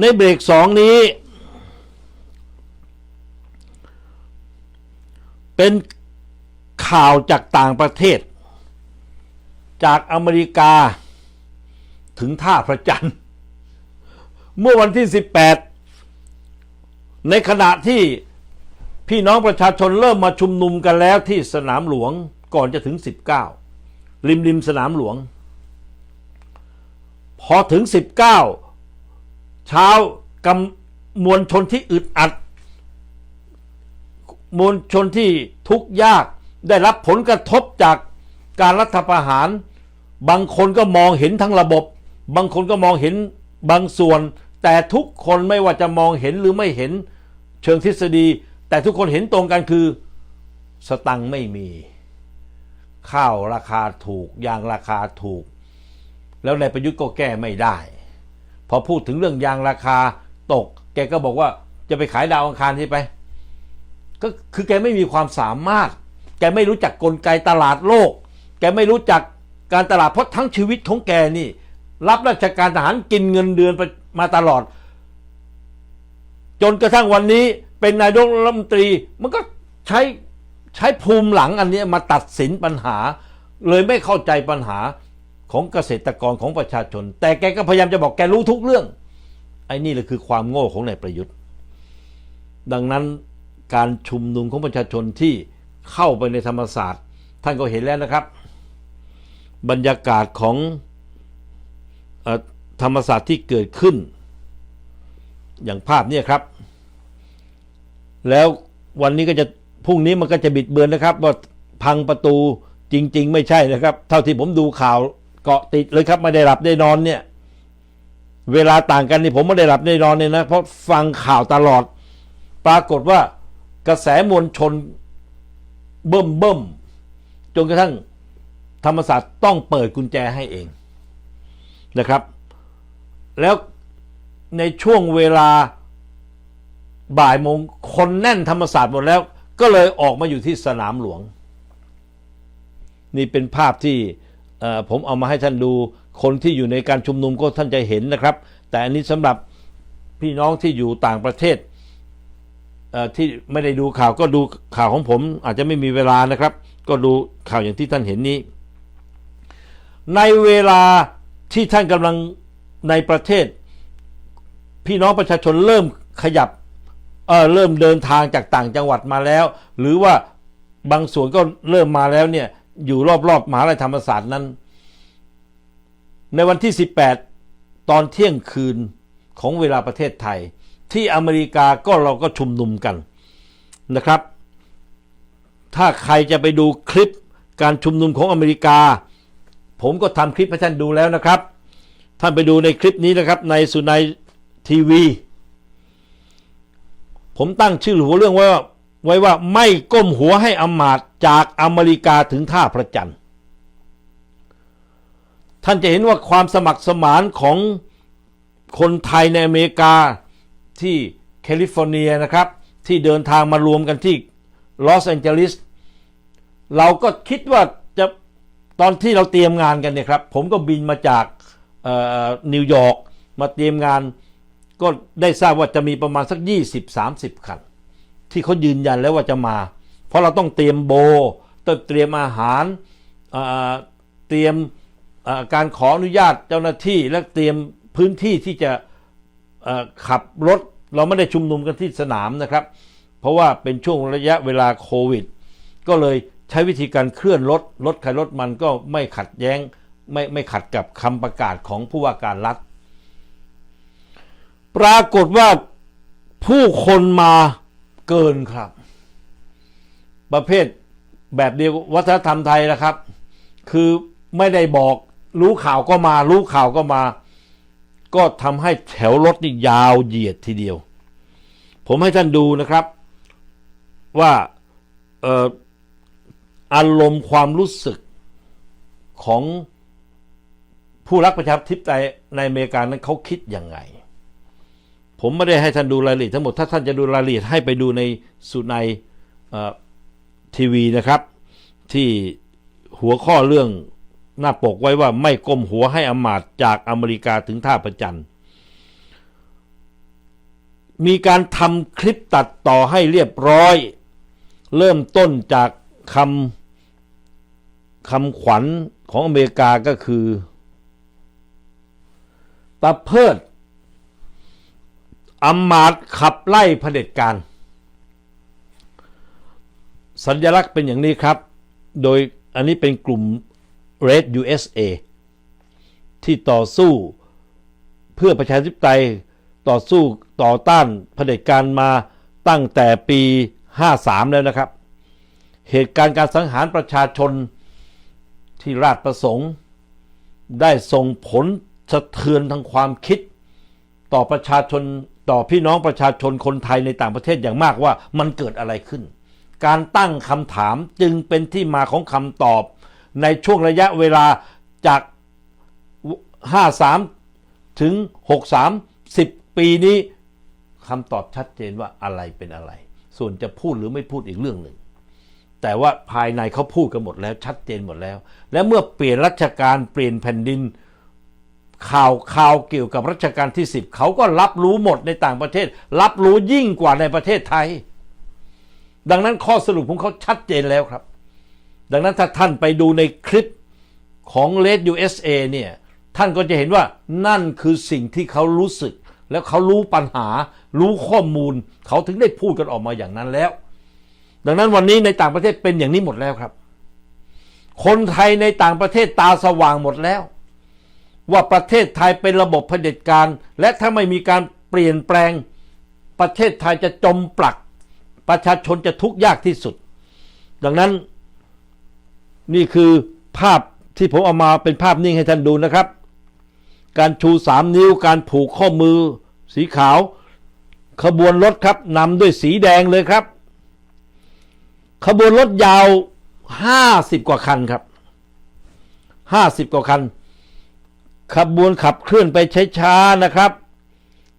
ในเบรกสองนี้ เป็นข่าวจากต่างประเทศ จากอเมริกา ถึงท่าพระจันทร์เมื่อวันที่ 18 ในขณะที่พี่น้องประชาชนเริ่มมาชุมนุมกันแล้วที่สนามหลวงก่อนจะถึง 19 ริมริมสนามหลวง พอถึง 19เช้ากำมวลชนที่อึดอัด มวลชนที่ทุกข์ยากได้รับผลกระทบจากการรัฐประหาร บางคนก็มองเห็นทั้งระบบ บางคนก็มองเห็นบางส่วน แต่ทุกคนไม่ว่าจะมองเห็นหรือไม่เห็นเชิงทฤษฎี แต่ทุกคนเห็นตรงกันคือ สตังไม่มี ข้าวราคาถูกยางราคาถูก แล้วนายประยุทธ์ก็แก้ไม่ได้ พอพูดถึงเรื่องยางราคาตก แกก็บอกว่าจะไปขายดาวอังคารที่ไปก็คือแกไม่มีความสามารถ แกไม่รู้จักกลไกตลาดโลก แกไม่รู้จักการตลาดเพราะทั้งชีวิตของแกนี่ รับราชการทหารกินเงินเดือนมาตลอด จนกระทั่งวันนี้เป็นนายกรัฐมนตรี มันก็ใช้ใช้ภูมิหลังอันนี้มาตัดสินปัญหา เลยไม่เข้าใจปัญหา ของเกษตรกรของประชาชน แต่แกก็พยายามจะบอกแกรู้ทุกเรื่อง ไอ้นี่แหละคือความโง่ของนายประยุทธ์ ดังนั้นการชุมนุมของประชาชนที่เข้าไปในธรรมศาสตร์ ท่านก็เห็นแล้วนะครับ บรรยากาศของอธรรมศาสตร์ที่เกิดขึ้น อย่างภาพนี่ครับ แล้ววันนี้ก็จะพรุ่งนี้มันก็จะบิดเบือนนะครับว่าพังประตูจริง ๆ ไม่ใช่นะครับ เท่าที่ผมดูข่าว กาะติดเลยครับไม่ได้หลับได้นอนเนี่ย เวลาต่างกันนี่ผมไม่ได้หลับได้นอนเนี่ยนะเพราะฟังข่าวตลอด ปรากฏว่ากระแสมวลชนเบิ่มเบิ่มจนกระทั่งธรรมศาสตร์ต้องเปิดกุญแจให้เองนะครับ แล้วในช่วงเวลาบ่ายโมงคนแน่นธรรมศาสตร์หมดแล้ว ก็เลยออกมาอยู่ที่สนามหลวง นี่เป็นภาพที่ ผมเอามาให้ท่านดูคนที่อยู่ในการชุมนุมก็ท่านจะเห็นนะครับ แต่อันนี้สำหรับพี่น้องที่อยู่ต่างประเทศเที่ไม่ได้ดูข่าวก็ดูข่าวของผมอาจจะไม่มีเวลานะครับ ก็ดูข่าวอย่างที่ท่านเห็นนี้ ในเวลาที่ท่านกำลังในประเทศ พี่น้องประชาชนเริ่มขยับเเริ่มเดินทางจากต่างจังหวัดมาแล้ว หรือว่าบางส่วนก็เริ่มมาแล้วเนี่ย อยู่รอบๆมหาลัยธรรมศาสตร์นั้น ในวันที่ 18 ตอนเที่ยงคืนของเวลาประเทศไทย ที่อเมริกาก็เราก็ชุมนุมกันนะครับ ถ้าใครจะไปดูคลิปการชุมนุมของอเมริกา ผมก็ทำคลิปให้ท่านดูแล้วนะครับ ท่านไปดูในคลิปนี้นะครับในสุนัยทีวี ผมตั้งชื่อหัวเรื่องไว้ว่าไว้ว่าไม่ก้มหัวให้อำมาตย จากอเมริกาถึงท่าพระจันทร์ ท่านจะเห็นว่าความสมัครสมานของคนไทยในอเมริกาที่แคลิฟอร์เนียนะครับ ที่เดินทางมารวมกันที่ลอสแอนเจลิสเราก็คิดว่าจะตอนที่เราเตรียมงานกันเนี่ยครับ ผมก็บินมาจากนิวยอร์กมาเตรียมงานก็ได้ทราบว่าจะมีประมาณสัก 20-30 คัน ที่เขายืนยันแล้วว่าจะมา เพราะเราต้องเตรียมโบต้องเตรียมอาหารเตรียมการขออนุญาตเจ้าหน้าที่และเตรียมพื้นที่ที่จะขับรถ เราไม่ได้ชุมนุมกันที่สนามนะครับ เพราะว่าเป็นช่วงระยะเวลาโควิด ก็เลยใช้วิธีการเคลื่อนรถรถใครรถมันก็ไม่ขัดแย้งไม่ไม่ขัดกับคำประกาศของผู้ว่าการรัฐ ปรากฏว่าผู้คนมาเกินครับ ประเภทแบบเดียววัฒนธรรมไทยนะครับ คือไม่ได้บอกรู้ข่าวก็มา รู้ข่าวก็มา ก็ทำให้แถวรถนี่ยาวเหยียดทีเดียว ผมให้ท่านดูนะครับว่าอารมณ์ความรู้สึกของผู้รักประชาธิปไตยในอเมริกานั้นเขาคิดยังไง ผมไม่ได้ให้ท่านดูรายละเอียดทั้งหมด ถ้าท่านจะดูรายละเอียดให้ไปดูในสุนัยเทีวีนะครับ ที่หัวข้อเรื่องหน้าปกไว้ว่าไม่ก้มหัวให้อมาตจากอเมริกาถึงท่าประจันทร์มีการทำคลิปตัดต่อให้เรียบร้อย เริ่มต้นจากคำคำขวัญของอเมริกาก็คือตะเพิดอำมาตขับไล่เผด็จการ สัญลักษณ์เป็นอย่างนี้ครับ โดยอันนี้เป็นกลุ่ม Red USA ที่ต่อสู้เพื่อประชาธิปไตยต่อสู้ต่อต้านเผด็จการมาตั้งแต่ปี 53 แล้วนะครับ เหตุการณ์การสังหารประชาชนที่ราชประสงค์ ได้ส่งผลสะเทือนทางความคิด ต่อประชาชนต่อพี่น้องประชาชนคนไทยในต่างประเทศอย่างมากว่ามันเกิดอะไรขึ้น การตั้งคำถามจึงเป็นที่มาของคำตอบ ในช่วงระยะเวลาจาก 53 ถึง 63 10 ปีนี้คำตอบชัดเจนว่าอะไรเป็นอะไร ส่วนจะพูดหรือไม่พูดอีกเรื่องหนึ่ง แต่ว่าภายในเขาพูดกันหมดแล้วชัดเจนหมดแล้ว และเมื่อเปลี่ยนรัชกาลเปลี่ยนแผ่นดินข่าวข่าวเกี่ยวกับรัชกาลที่ 10 เขาก็รับรู้หมดในต่างประเทศ รับรู้ยิ่งกว่าในประเทศไทย ดังนั้นข้อสรุปของเขาชัดเจนแล้วครับ ดังนั้นถ้าท่านไปดูในคลิปของ Red USA เนี่ย ท่านก็จะเห็นว่านั่นคือสิ่งที่เขารู้สึก แล้วเขารู้ปัญหา รู้ข้อมูล เขาถึงได้พูดกันออกมาอย่างนั้นแล้ว ดังนั้นวันนี้ในต่างประเทศเป็นอย่างนี้หมดแล้วครับ คนไทยในต่างประเทศตาสว่างหมดแล้ว ว่าประเทศไทยเป็นระบบเผด็จการ และถ้าไม่มีการเปลี่ยนแปลง ประเทศไทยจะจมปลัก ประชาชนจะทุกข์ยากที่สุด ดังนั้นนี่คือภาพที่ผมเอามาเป็นภาพนิ่งให้ท่านดูนะครับ การชูสามนิ้วการผูกข้อมือสีขาว ขบวนรถครับนำด้วยสีแดงเลยครับ ขบวนรถยาว50กว่าคันครับ50กว่าคัน ขบวนขับเคลื่อนไปช้าๆนะครับ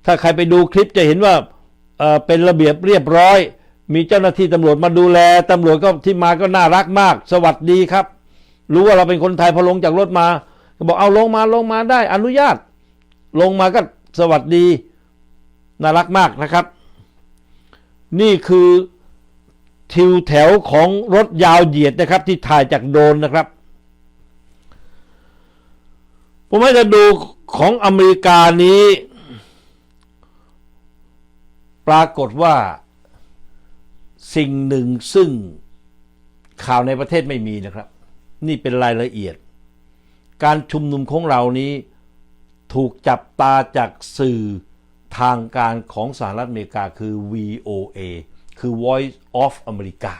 ถ้าใครไปดูคลิปจะเห็นว่าเอ่อเป็นระเบียบเรียบร้อย มีเจ้าหน้าที่ตำรวจมาดูแลตำรวจก็ที่มาก็น่ารักมาก สวัสดีครับ รู้ว่าเราเป็นคนไทยพอลงจากรถมา ก็บอกเอาลงมาลงมาได้ อนุญาต ลงมาก็สวัสดี น่ารักมากนะครับ นี่คือทิวแถวของรถยาวเหยียดนะครับ ที่ถ่ายจากโดรนนะครับ ผมให้จะดูของอเมริกานี้ ปรากฏว่า สิ่งหนึ่งซึ่งข่าวในประเทศไม่มีนะครับ นี่เป็นรายละเอียด การชุมนุมของเรานี้ถูกจับตาจากสื่อทางการของสหรัฐอเมริกาคือ VOA คือ Voice of America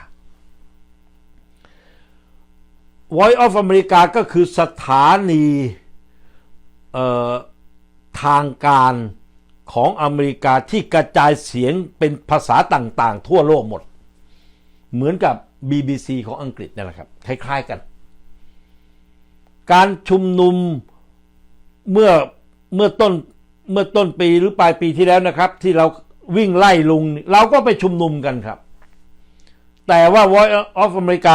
Voice of America ก็คือสถานีเอ่อทางการของอเมริกาที่กระจายเสียงเป็นภาษาต่างๆ ทั่วโลกหมด เหมือนกับ BBC ของอังกฤษนั่นแหละครับ คล้ายๆกัน การชุมนุมเมื่อเมื่อต้นเมื่อต้นปีหรือปลายปีที่แล้วนะครับ ที่เราวิ่งไล่ลุง เราก็ไปชุมนุมกันครับ แต่ว่า Voice of America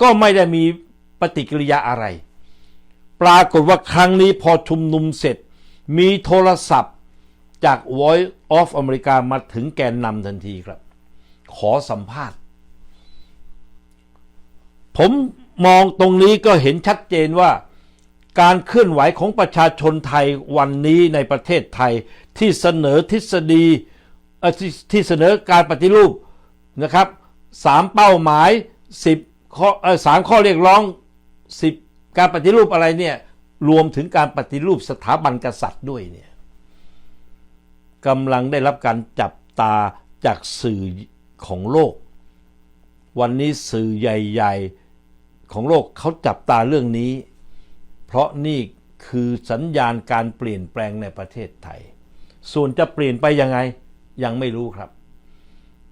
ก็ไม่ได้มีปฏิกิริยาอะไร ปรากฏว่าครั้งนี้พอชุมนุมเสร็จ มีโทรศัพท์จาก Voice of America มาถึงแกนนำทันทีครับ ขอสัมภาษณ์ ผมมองตรงนี้ก็เห็นชัดเจนว่า การเคลื่อนไหวของประชาชนไทยวันนี้ในประเทศไทยที่เสนอทฤษฎีที่เสนอการปฏิรูปนะครับสามเป้าหมายสิบข้อเออสามข้อเรียกร้องสิบการปฏิรูปอะไรเนี่ยรวมถึงการปฏิรูปสถาบันกษัตริย์ด้วยเนี่ยกำลังได้รับการจับตาจากสื่อของโลก วันนี้สื่อใหญ่ ๆ ของโลกเขาจับตาเรื่องนี้ เพราะนี่คือสัญญาณการเปลี่ยนแปลงในประเทศไทย ส่วนจะเปลี่ยนไปยังไงยังไม่รู้ครับ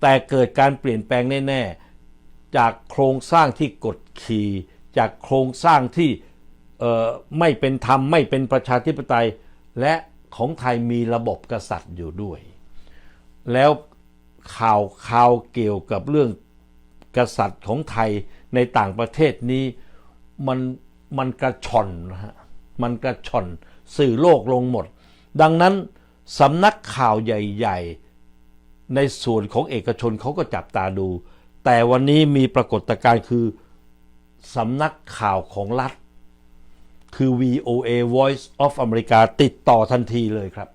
แต่เกิดการเปลี่ยนแปลงแน่ๆ จากโครงสร้างที่กดขี่ จากโครงสร้างที่ไม่เป็นธรรมไม่เป็นประชาธิปไตย และของไทยมีระบบกษัตริย์อยู่ด้วย แล้วข่าวข่าวเกี่ยวกับเรื่องกษัตริย์ของไทย ในต่างประเทศนี้มันมันกระชอนนะฮะมันกระชอนสื่อโลกลงหมด ดังนั้นสำนักข่าวใหญ่ในส่วนของเอกชนเขาก็จับตาดู แต่วันนี้มีปรากฏการณ์คือสำนักข่าวของรัฐ คือ VOA Voice of America ติดต่อทันทีเลยครับ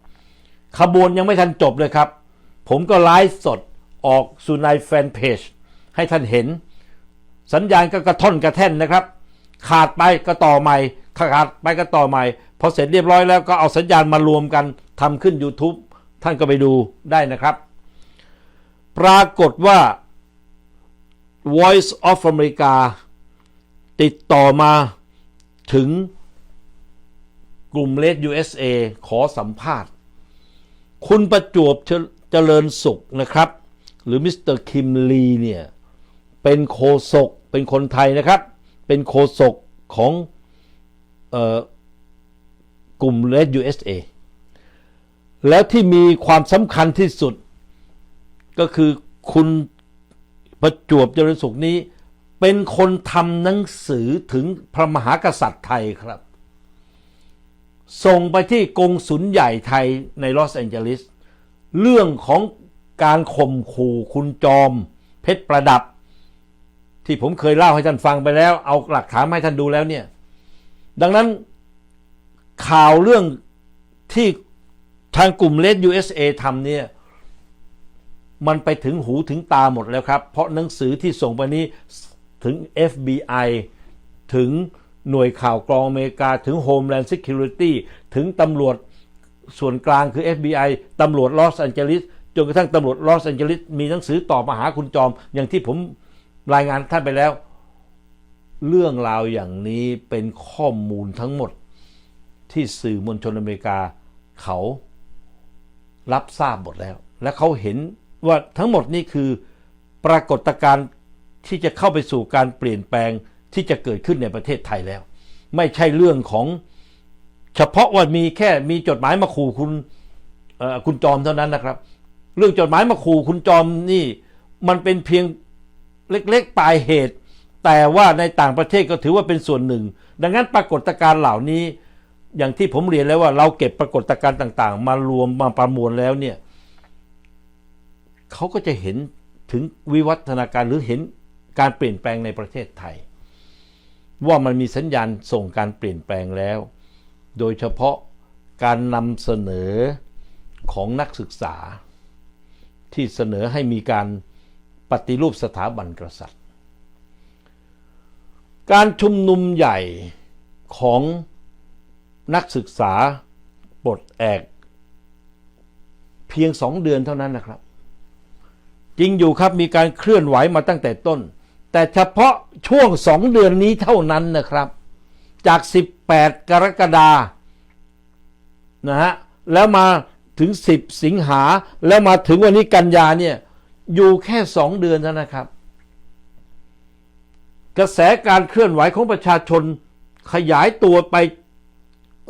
ขบวนยังไม่ทันจบเลยครับ ผมก็ไลฟ์สดออกสู่ในแฟนเพจให้ท่านเห็น สัญญาณก็กระท่อนกระแท่นนะครับ ขาดไปก็ต่อใหม่ขาดไปก็ต่อใหม่พอเสร็จเรียบร้อยแล้วก็เอาสัญญาณมารวมกันทำขึ้น YouTube ท่านก็ไปดูได้นะครับ ปรากฏว่า Voice of America ติดต่อมาถึงกลุ่มเลด USA ขอสัมภาษณ์ คุณประจวบเจเจริญสุขนะครับ หรือมิสเตอร์คิมลีเนี่ย เป็นโคศกเป็นคนไทยนะครับ เป็นโคศกของออกลุ่มเลด USA แล้วที่มีความสำคัญที่สุด ก็คือคุณประจวบเจริญสุขนี้ เป็นคนทำหนังสือถึงพระมหากษัตริย์ไทยครับ ส่งไปที่กงสุลใหญ่ไทยในลอสแองเจลิส เรื่องของการข่มขู่คุณจอม เพชรประดับ ที่ผมเคยเล่าให้ท่านฟังไปแล้ว เอาหลักฐานให้ท่านดูแล้วเนี่ย ดังนั้นข่าวเรื่องที่ทางกลุ่มเลด USA ทำเนี่ย มันไปถึงหูถึงตาหมดแล้วครับ เพราะหนังสือที่ส่งไปนี้ถึง FBI ถึงหน่วยข่าวกรองอเมริกา ถึง Homeland Security ถึงตำรวจส่วนกลางคือ FBI ตำรวจลอสแอนเจลิสจนกระทั่งตำรวจลอสแอนเจลิสมีหนังสือตอบมาหาคุณจอม อย่างที่ผม รายงานท่านไปแล้ว เรื่องราวอย่างนี้เป็นข้อมูลทั้งหมดที่สื่อมวลชนอเมริกาเขารับทราบหมดแล้ว และเขาเห็นว่าทั้งหมดนี้คือปรากฏการณ์ที่จะเข้าไปสู่การเปลี่ยนแปลงที่จะเกิดขึ้นในประเทศไทยแล้ว ไม่ใช่เรื่องของเฉพาะว่ามีแค่มีจดหมายมาขู่คุณคุณจอมเท่านั้นนะครับ เรื่องจดหมายมาขู่คุณจอมนี่ มันเป็นเพียง เล็กๆปลายเหตุ แต่ว่าในต่างประเทศก็ถือว่าเป็นส่วนหนึ่ง ดังนั้นปรากฏการณ์เหล่านี้ อย่างที่ผมเรียนแล้วว่าเราเก็บปรากฏการณ์ต่าง ๆ มารวมมาประมวลแล้วเนี่ยเขาก็จะเห็นถึงวิวัฒนาการหรือเห็นการเปลี่ยนแปลงในประเทศไทย ว่ามันมีสัญญาณส่งการเปลี่ยนแปลงแล้ว โดยเฉพาะการนำเสนอของนักศึกษา ที่เสนอให้มีการ ฏิรูปสถาบันกษัตริย์ การชุมนุมใหญ่ของนักศึกษาปลดแอกเพียงสองเดือนเท่านั้นนะครับ จริงอยู่ครับมีการเคลื่อนไหวมาตั้งแต่ต้น แต่เฉพาะช่วงสองเดือนนี้เท่านั้นนะครับ จาก 18 กรกฎานะฮะแล้วมาถึง 10 สิงหาแล้วมาถึงวันนี้กันยาเนี่ย อยู่แค่สองเดือนเท่านั้นนะครับ กระแสการเคลื่อนไหวของประชาชนขยายตัวไป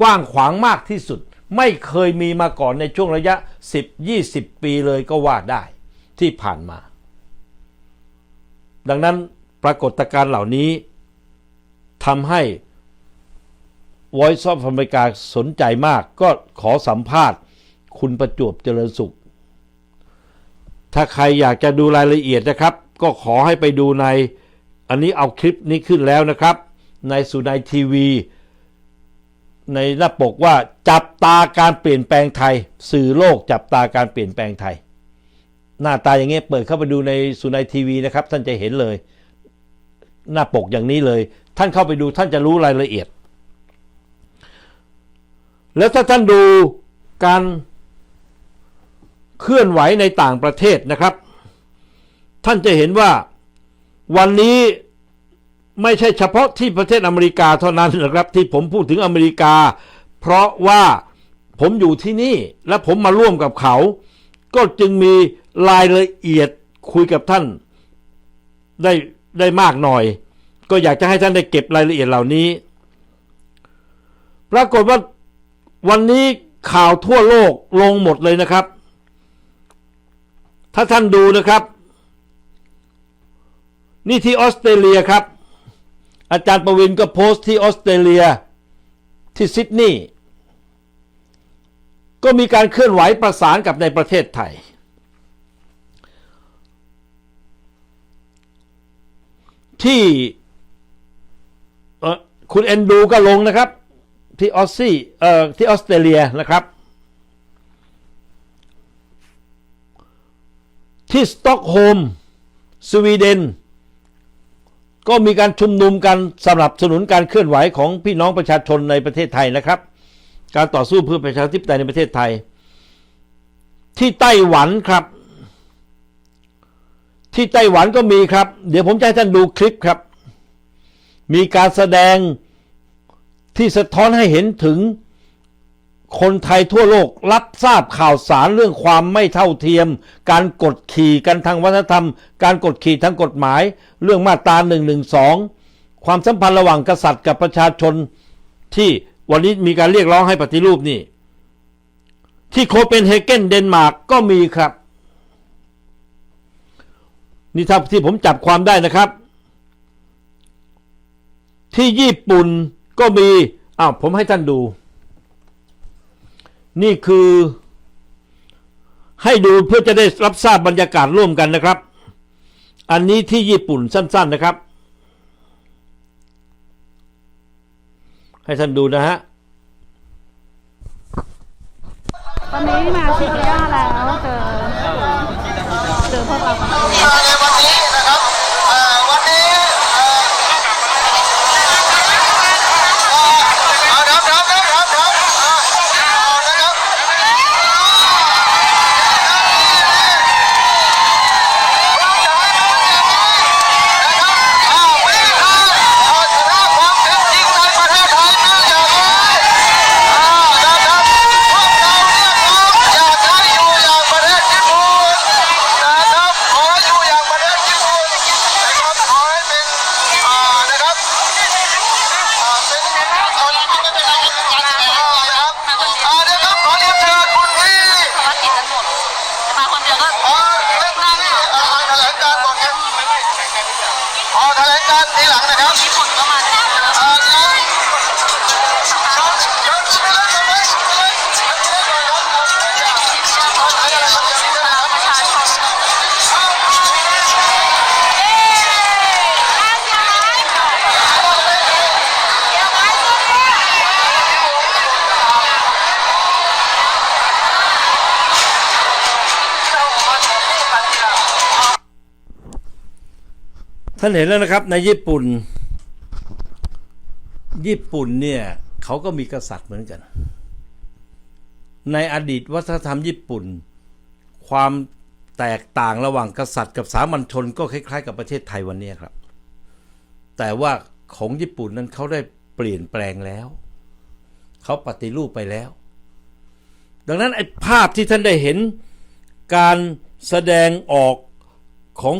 กว้างขวางมากที่สุด ไม่เคยมีมาก่อนในช่วงระยะ 10-20 ปีเลยก็ว่าได้ที่ผ่านมา ดังนั้นปรากฏการณ์เหล่านี้ทำให้ Voice of America สนใจมากก็ขอสัมภาษณ์ คุณประจวบเจริญสุข ถ้าใครอยากจะดูรายละเอียดนะครับ ก็ขอให้ไปดูใน อันนี้เอาคลิปนี้ขึ้นแล้วนะครับ ในสุนัยทีวี ในหน้าปกว่าจับตาการเปลี่ยนแปลงไทย สื่อโลกจับตาการเปลี่ยนแปลงไทย หน้าตาอย่างเงี้ยเปิดเข้าไปดูในสุนัยทีวีนะครับ ท่านจะเห็นเลย หน้าปกอย่างนี้เลย ท่านเข้าไปดูท่านจะรู้รายละเอียด แล้วถ้าท่านดูการ เคลื่อนไหวในต่างประเทศนะครับ ท่านจะเห็นว่าวันนี้ไม่ใช่เฉพาะที่ประเทศอเมริกาเท่านั้นนะครับ ที่ผมพูดถึงอเมริกา เพราะว่าผมอยู่ที่นี่และผมมาร่วมกับเขา ก็จึงมีรายละเอียดคุยกับท่านได้ได้มากหน่อย ก็อยากจะให้ท่านได้เก็บรายละเอียดเหล่านี้ ปรากฏว่าวันนี้ข่าวทั่วโลกลงหมดเลยนะครับ ถ้าท่านดูนะครับ นี่ที่ออสเตรเลียครับ อาจารย์ประวินก็โพสต์ที่ออสเตรเลียที่ซิดนีย์ก็มีการเคลื่อนไหวประสานกับในประเทศไทย ที่คุณเอนดูก็ลงนะครับ ที่ออสซี่ที่ออสเตรเลียนะครับ ที่สต็อกโฮล์มสวีเดน ก็มีการชุมนุมกันสนับสนุนการเคลื่อนไหวของพี่น้องประชาชนในประเทศไทยนะครับ การต่อสู้เพื่อประชาธิปไตยในประเทศไทย ที่ไต้หวันครับ ที่ไต้หวันก็มีครับ เดี๋ยวผมจะให้ท่านดูคลิปครับ มีการแสดงที่สะท้อนให้เห็นถึง คนไทยทั่วโลกรับทราบข่าวสารเรื่องความไม่เท่าเทียม การกดขี่กันทางวัฒนธรรม การกดขี่ทางกฎหมาย เรื่องมาตรา1นึความสัมพันธ์ระหว่างกษัตริย์กับประชาชน ที่วันนี้มีการเรียกร้องให้ปฏิรูปนี่ ที่โคเปนเฮเกนเดนมาร์กก็มีครับ นี่ถ้าที่ผมจับความได้นะครับ ที่ญี่ปุ่นก็มีอ้าวผมให้ท่านดู นี่คือให้ดูเพื่อจะได้รับทราบบรรยากาศร่วมกันนะครับ อันนี้ที่ญี่ปุ่นสั้น ๆนะครับ ให้ท่านดูนะฮะตอนนี้มาชิโกย่าแล้วเจอเจอพ่อนมา ท่านเห็นแล้วนะครับในญี่ปุ่น ญี่ปุ่นเนี่ยเขาก็มีกษัตริย์เหมือนกัน ในอดีตวัฒนธรรมญี่ปุ่น ความแตกต่างระหว่างกษัตริย์กับสามัญชนก็คล้าย ๆ กับประเทศไทยวันนี้ครับ แต่ว่าของญี่ปุ่นนั้นเขาได้เปลี่ยนแปลงแล้ว เขาปฏิรูปไปแล้ว ดังนั้นไอ้ภาพที่ท่านได้เห็นการแสดงออกของ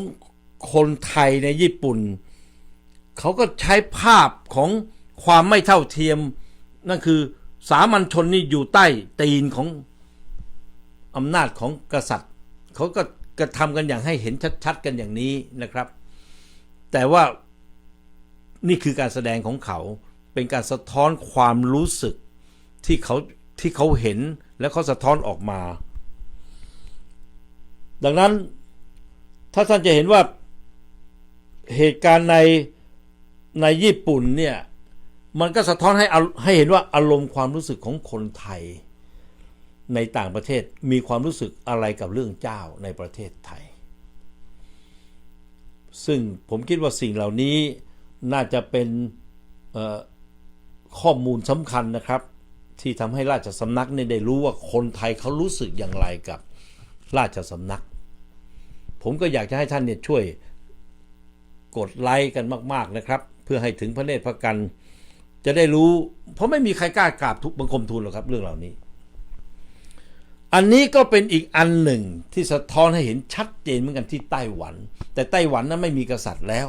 คนไทยในญี่ปุ่น เขาก็ใช้ภาพของความไม่เท่าเทียม นั่นคือสามัญชนนี่อยู่ใต้ตีนของอำนาจของกษัตริย์ เขาก็กระทำกันอย่างให้เห็นชัด ๆ กันอย่างนี้นะครับ แต่ว่านี่คือการแสดงของเขาเป็นการสะท้อนความรู้สึกที่เขาที่เขาเห็นแล้วเขาสะท้อนออกมา ดังนั้นถ้าท่านจะเห็นว่า เหตุการณ์ในในญี่ปุ่นเนี่ยมันก็สะท้อนให้ให้เห็นว่าอารมณ์ความรู้สึกของคนไทย ในต่างประเทศมีความรู้สึกอะไรกับเรื่องเจ้าในประเทศไทย ซึ่งผมคิดว่าสิ่งเหล่านี้น่าจะเป็นข้อมูลสำคัญนะครับ ที่ทำให้ราชสำนักเนี่ยได้รู้ว่าคนไทยเขารู้สึกอย่างไรกับราชสำนัก ผมก็อยากจะให้ท่านเนี่ยช่วย กดไลค์กันมากๆนะครับ เพื่อให้ถึงพระเนตรพระกัน จะได้รู้ เพราะไม่มีใครกล้ากราบทุกบังคมทูลหรอกครับเรื่องเหล่านี้ อันนี้ก็เป็นอีกอันหนึ่งที่สะท้อนให้เห็นชัดเจนเหมือนกันที่ไต้หวัน แต่ไต้หวันนั้นไม่มีกษัตริย์แล้ว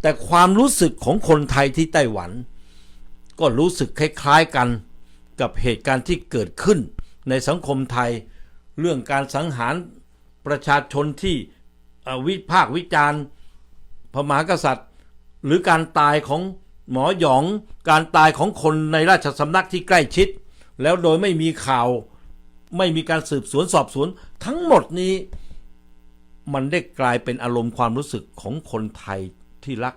แต่ความรู้สึกของคนไทยที่ไต้หวัน ก็รู้สึกคล้ายๆกันกับเหตุการณ์ที่เกิดขึ้นในสังคมไทย เรื่องการสังหารประชาชนที่วิพากษ์วิจารณ์ พระมหากษัตริย์ หรือการตายของหมอหยอง การตายของคนในราชสำนักที่ใกล้ชิด แล้วโดยไม่มีข่าว ไม่มีการสืบสวนสอบสวน ทั้งหมดนี้ มันได้กลายเป็นอารมณ์ความรู้สึกของคนไทยที่รัก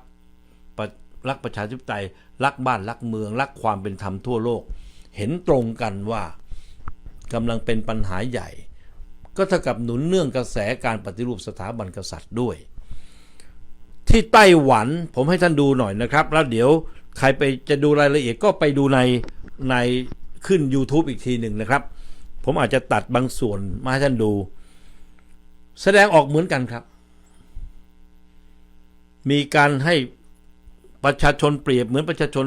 รักประชาธิปไตย รักบ้านรักเมือง รักความเป็นธรรมทั่วโลก เห็นตรงกันว่ากำลังเป็นปัญหาใหญ่ ก็เท่ากับหนุนเนื่องกระแสการปฏิรูปสถาบันกษัตริย์ด้วย ที่ไต้หวันผมให้ท่านดูหน่อยนะครับ แล้วเดี๋ยวใครไปจะดูรายละเอียดก็ไปดูในในขึ้น YouTube อีกทีหนึ่งนะครับ ผมอาจจะตัดบางส่วนมาให้ท่านดู แสดงออกเหมือนกันครับ มีการให้ประชาชนเปรียบเหมือนประชาชน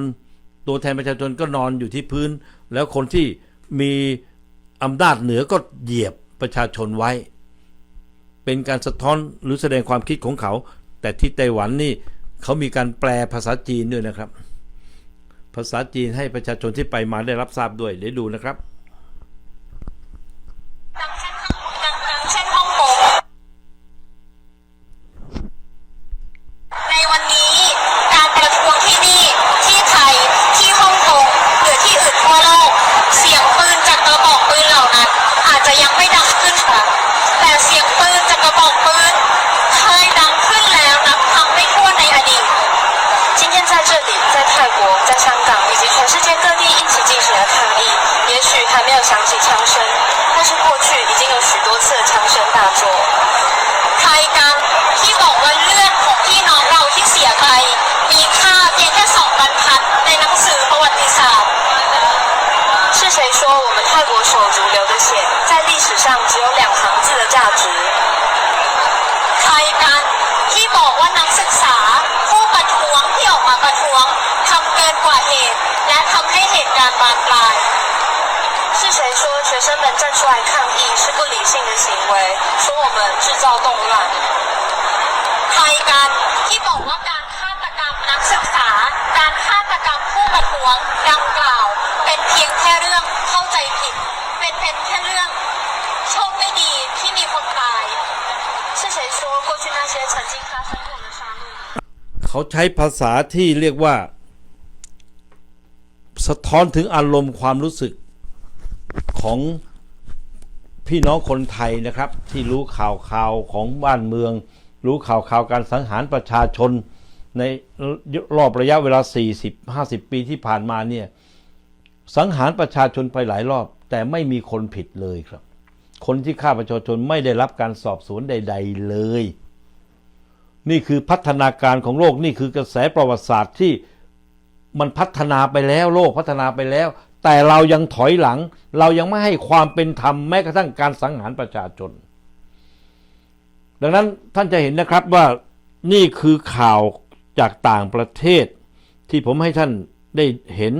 ตัวแทนประชาชนก็นอนอยู่ที่พื้น แล้วคนที่มีอำนาจเหนือก็เหยียบประชาชนไว้ เป็นการสะท้อนหรือแสดงความคิดของเขา แต่ที่ไต้หวันนี่เขามีการแปลภาษาจีนด้วยนะครับ ภาษาจีนให้ประชาชนที่ไปมาได้รับทราบด้วยเดี๋ยวดูนะครับ 史上只有两行字的价值？ใครกันที่บอกว่านักศึกษา ผู้ประท้วงที่ออกมาประท้วงทำเกินกว่าเหตุ และทำให้เหตุการณ์บานปลาย是谁说学生们站出来抗议是不理性的行为？说我们制造动乱。ใครกันที่บอกว่าการฆาตกรรมนักศึกษา การฆาตกรรมผู้ประท้วงดังกล่าว เป็นเพียงแค่เรื่องเข้าใจผิด เป็นเพียงแค่เรื่อง เขาใช้ภาษาที่เรียกว่า สะท้อนถึงอารมณ์ความรู้สึกของพี่น้องคนไทยนะครับ ที่รู้ข่าวข่าวของบ้านเมือง รู้ข่าวข่าวการสังหารประชาชน ในรอบระยะเวลา 40-50 ปีที่ผ่านมาเนี่ยสังหารประชาชนไปหลายรอบ แต่ไม่มีคนผิดเลยครับ คนที่ฆ่าประชาชนไม่ได้รับการสอบสวนใด ๆ เลย นี่คือพัฒนาการของโลกนี่คือกระแสประวัติศาสตร์ที่มันพัฒนาไปแล้วโลกพัฒนาไปแล้ว แต่เรายังถอยหลัง เรายังไม่ให้ความเป็นธรรมแม้กระทั่งการสังหารประชาชน ดังนั้นท่านจะเห็นนะครับว่านี่คือข่าวจากต่างประเทศ ที่ผมให้ท่านได้เห็น